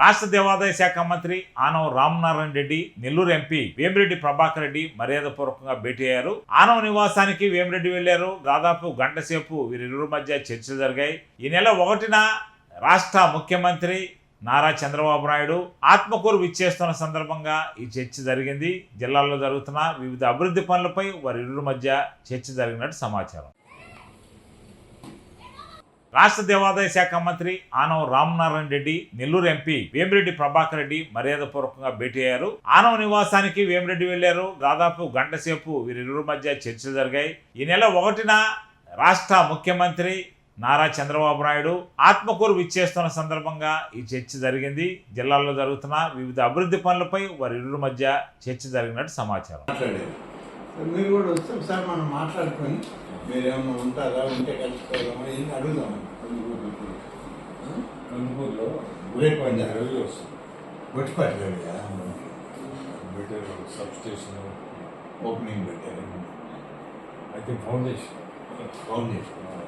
రాష్ట్ర దేవాదాయ శాఖ మంత్రి ఆనవ రామనారాయణ రెడ్డి నెల్లూరు ఎంపీ వేమిరెడ్డి ప్రభాకర్ రెడ్డి మర్యాదపూర్వకంగా భేటీ అయ్యారు. ఆనవ నివాసానికి వేమిరెడ్డి వెళ్ళారు దాదాపు గంట సేపు వీరిరువురు మధ్య చర్చలు జరిగాయి. ఈ నెల ఒకటిన రాష్ట్ర ముఖ్యమంత్రి నారా చంద్రబాబు నాయుడు ఆత్మకూరు విచ్చేస్తున్న సందర్భంగా ఈ చర్చ జరిగింది. జిల్లాల్లో జరుగుతున్న వివిధ అభివృద్ధి పనులపై వారిరువురు మధ్య చర్చ జరిగినట్టు సమాచారం. రాష్ట్ర దేవాదాయ శాఖ మంత్రి ఆనవ రామనారాయణ రెడ్డి నెల్లూరు ఎంపీ వేమిరెడ్డి ప్రభాకర్ రెడ్డి మర్యాదపూర్వకంగా భేటీ అయ్యారు. ఆనవ నివాసానికి వేమిరెడ్డి వెళ్ళారు దాదాపు గంట సేపు వీరిరువురు మధ్య చర్చలు జరిగాయి. ఈ నెల ఒకటిన రాష్ట్ర ముఖ్యమంత్రి నారా చంద్రబాబు నాయుడు ఆత్మకూరు విచ్చేస్తున్న సందర్భంగా ఈ చర్చ జరిగింది. జిల్లాలో జరుగుతున్న వివిధ అభివృద్ధి పనులపై వారిరువురి మధ్య చర్చ జరిగినట్టు సమాచారం. మీరు కూడా వస్తే ఒకసారి మనం మాట్లాడుకొని మీరేమన్నా ఉంటారా ఉంటే కలుసుకోవాలమ్మా ఏం అడుగుదాం నందమూరులో గ్రేట్ పంజాబ్ రైలు వస్తుంది. Gottipatla better sub station opening పెట్టారు. అయితే ఫౌండేషన్. చేసుకోవాలి